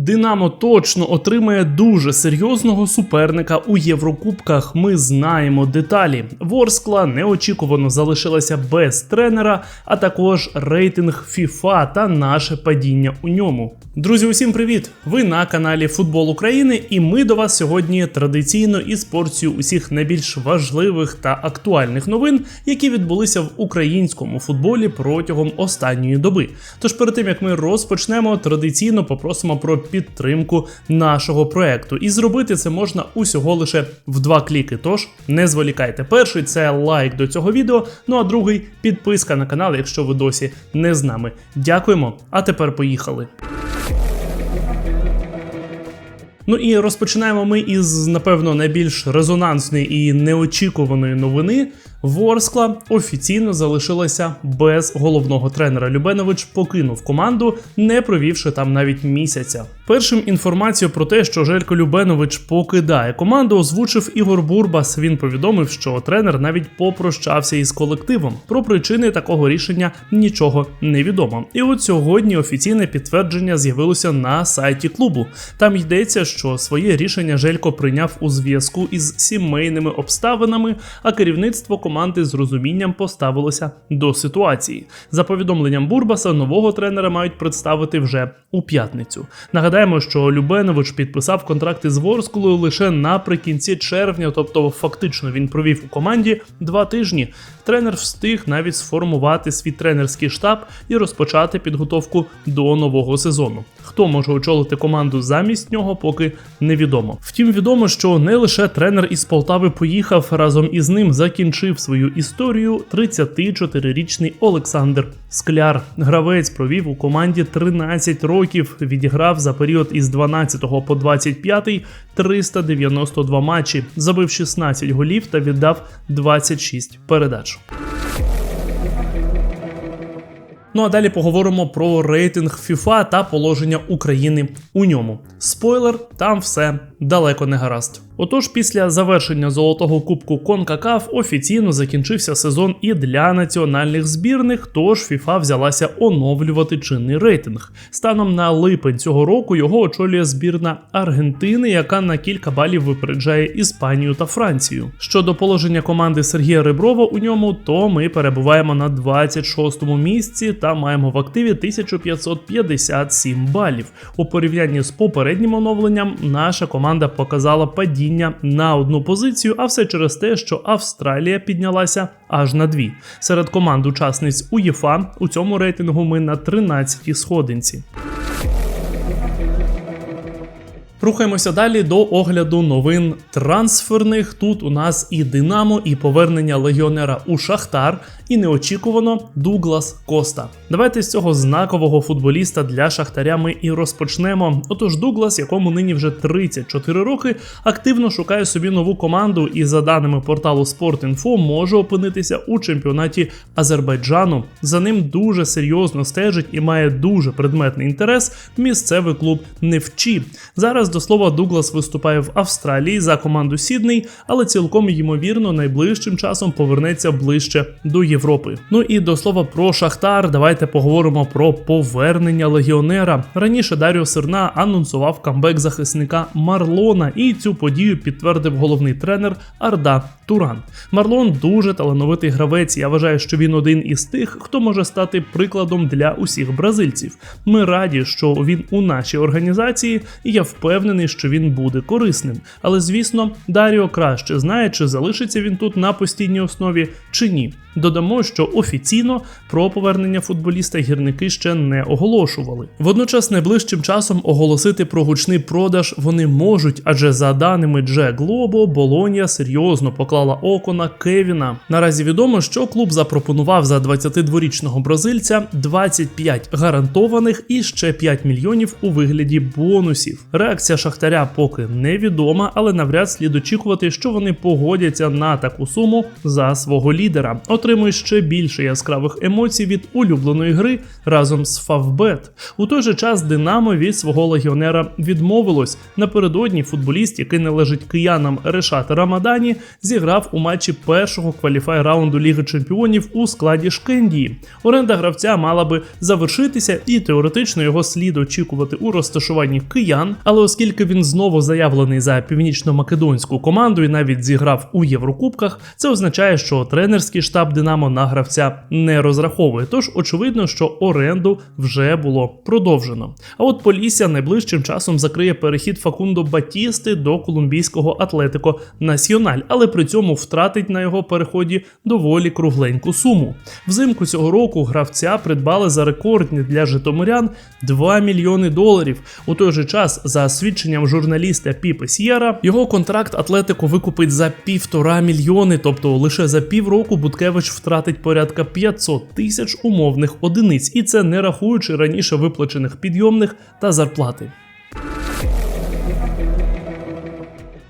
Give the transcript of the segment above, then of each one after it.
Динамо точно отримає дуже серйозного суперника у Єврокубках. Ми знаємо деталі. Ворскла неочікувано залишилася без тренера, а також рейтинг FIFA та наше падіння у ньому. Друзі, усім привіт! Ви на каналі Футбол України, і ми до вас сьогодні традиційно із порцією усіх найбільш важливих та актуальних новин, які відбулися в українському футболі протягом останньої доби. Тож перед тим як ми розпочнемо, традиційно попросимо про підтримку нашого проекту. І зробити це можна усього лише в два кліки. Тож не зволікайте. Перший це лайк до цього відео. Ну а другий підписка на канал, якщо ви досі не з нами. Дякуємо. А тепер поїхали. Ну і розпочинаємо ми із, напевно, найбільш резонансної і неочікуваної новини. Ворскла офіційно залишилася без головного тренера. Любенович покинув команду, не провівши там навіть місяця. Першим інформацію про те, що Желько Любенович покидає команду, озвучив Ігор Бурбас. Він повідомив, що тренер навіть попрощався із колективом. Про причини такого рішення нічого не відомо. І от сьогодні офіційне підтвердження з'явилося на сайті клубу. Там йдеться, що своє рішення Желько прийняв у зв'язку із сімейними обставинами, а керівництво команди з розумінням поставилося до ситуації. За повідомленням Бурбаса, нового тренера мають представити вже у п'ятницю. Нагадаємо, що Любенович підписав контракти з Ворскулою лише наприкінці червня, тобто фактично він провів у команді два тижні. Тренер встиг навіть сформувати свій тренерський штаб і розпочати підготовку до нового сезону. Хто може очолити команду замість нього, поки невідомо. Втім, відомо, що не лише тренер із Полтави поїхав разом із ним закінчив свою історію 34-річний Олександр Скляр. Гравець провів у команді 13 років. Відіграв за період із 12 по 25 392 матчі, забив 16 голів та віддав 26 передач. Ну а далі поговоримо про рейтинг FIFA та положення України у ньому. Спойлер, там все далеко не гаразд. Отож, після завершення золотого кубку Конкакаф офіційно закінчився сезон і для національних збірних, тож FIFA взялася оновлювати чинний рейтинг. Станом на липень цього року його очолює збірна Аргентини, яка на кілька балів випереджає Іспанію та Францію. Щодо положення команди Сергія Реброва у ньому, то ми перебуваємо на 26-му місці та маємо в активі 1557 балів. У порівнянні з попереднім оновленням наша команда показала падіння на одну позицію, а все через те, що Австралія піднялася аж на дві. Серед команд учасниць УЄФА у цьому рейтингу ми на 13-й сходинці. Рухаємося далі до огляду новин трансферних. Тут у нас і Динамо, і повернення легіонера у Шахтар, і неочікувано Дуглас Коста. Давайте з цього знакового футболіста для Шахтаря ми і розпочнемо. Отож, Дуглас, якому нині вже 34 роки, активно шукає собі нову команду, і за даними порталу Sport.info, може опинитися у чемпіонаті Азербайджану. За ним дуже серйозно стежить і має дуже предметний інтерес місцевий клуб Невчі. Зараз до слова, Дуглас виступає в Австралії за команду Сідней, але цілком ймовірно найближчим часом повернеться ближче до Європи. Ну і до слова про Шахтар. Давайте поговоримо про повернення легіонера. Раніше Даріо Серна анонсував камбек захисника Марлона, і цю подію підтвердив головний тренер Арда Туран. Марлон дуже талановитий гравець. Я вважаю, що він один із тих, хто може стати прикладом для усіх бразильців. Ми раді, що він у нашій організації, і я впевнений, що він буде корисним. Але звісно, Даріо краще знає, чи залишиться він тут на постійній основі чи ні. Додамо, що офіційно про повернення футболіста гірники ще не оголошували. Водночас, найближчим часом оголосити про гучний продаж вони можуть, адже за даними Дже Глобо, Болонія серйозно поклала око на Кевіна. Наразі відомо, що клуб запропонував за 22-річного бразильця 25 гарантованих і ще 5 мільйонів у вигляді бонусів. Реакція Шахтаря поки невідома, але навряд слід очікувати, що вони погодяться на таку суму за свого лідера. Отримуєш ще більше яскравих емоцій від улюбленої гри разом з Фавбет. У той же час Динамо від свого легіонера відмовилось. Напередодні футболіст, який належить киянам Решат Рамадані, зіграв у матчі першого кваліфай раунду Ліги Чемпіонів у складі Шкендії. Оренда гравця мала би завершитися, і теоретично його слід очікувати у розташуванні киян. Але оскільки він знову заявлений за північно-македонську команду і навіть зіграв у Єврокубках, це означає, що тренерський штаб Динамо на гравця не розраховує. Тож очевидно, що оренду вже було продовжено. А от Полісся найближчим часом закриє перехід Факундо Батісти до колумбійського Атлетико Національ, але при цьому втратить на його переході доволі кругленьку суму. Взимку цього року гравця придбали за рекордні для житомирян 2 мільйони доларів. У той же час, за свідченням журналіста Піпе С'єра, його контракт Атлетико викупить за півтора мільйони, тобто лише за півроку Буткевич втратить порядка 500 тисяч умовних одиниць, і це не рахуючи раніше виплачених підйомних та зарплати.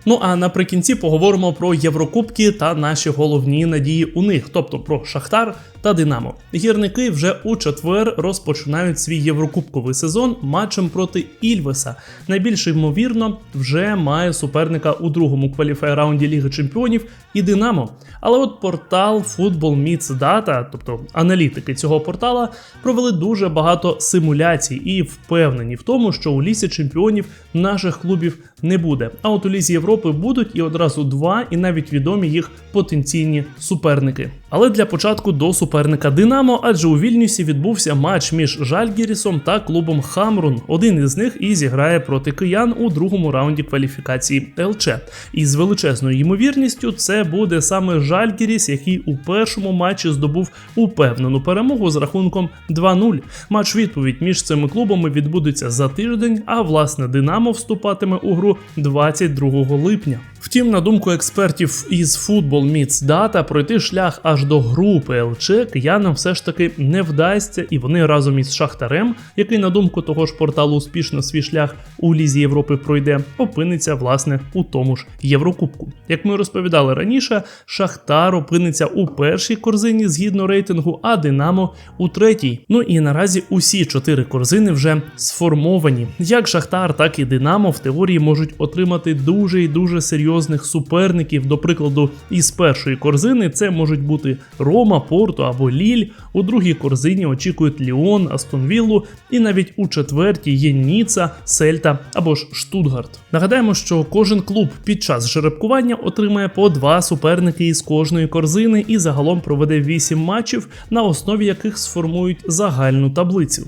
Ну а наприкінці поговоримо про Єврокубки та наші головні надії у них, тобто про Шахтар та Динамо. Гірники вже у четвер розпочинають свій єврокубковий сезон матчем проти Ільвеса. Найбільш ймовірно, вже має суперника у другому кваліфай раунді Ліги Чемпіонів і Динамо. Але от портал Football Meets Data, тобто аналітики цього портала, провели дуже багато симуляцій і впевнені в тому, що у лісі чемпіонів наших клубів не буде. А от у лізі Європи будуть і одразу два, і навіть відомі їх потенційні суперники. Але для початку до суперника Динамо, адже у Вільнюсі відбувся матч між Жальгірісом та клубом Хамрун. Один із них і зіграє проти киян у другому раунді кваліфікації ЛЧ. І з величезною ймовірністю це буде саме Жальгіріс, який у першому матчі здобув упевнену перемогу з рахунком 2-0. Матч відповідь між цими клубами відбудеться за тиждень, а власне Динамо вступатиме у гру 22 липня. Втім, на думку експертів із Football Meets Data, пройти шлях аж до групи ЛЧ киянам все ж таки не вдасться, і вони разом із Шахтарем, який, на думку того ж порталу, успішно свій шлях у Лізі Європи пройде, опиниться власне у тому ж Єврокубку. Як ми розповідали раніше, Шахтар опиниться у першій корзині згідно рейтингу, а Динамо у третій. Ну і наразі усі чотири корзини вже сформовані. Як Шахтар, так і Динамо в теорії можуть отримати дуже і дуже серйозних суперників. До прикладу, із першої корзини це можуть бути Рома, Порту або Ліль. У другій корзині очікують Ліон, Астон Віллу, і навіть у четвертій є Ніца, Сельта або ж Штутгарт. Нагадаємо, що кожен клуб під час жеребкування отримає по два суперники із кожної корзини і загалом проведе 8 матчів, на основі яких сформують загальну таблицю.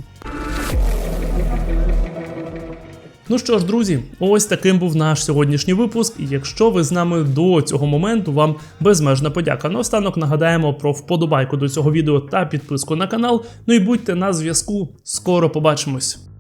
Ну що ж, друзі, ось таким був наш сьогоднішній випуск. І якщо ви з нами до цього моменту, вам безмежна подяка. Наостанок нагадаємо про вподобайку до цього відео та підписку на канал. Ну і будьте на зв'язку. Скоро побачимось.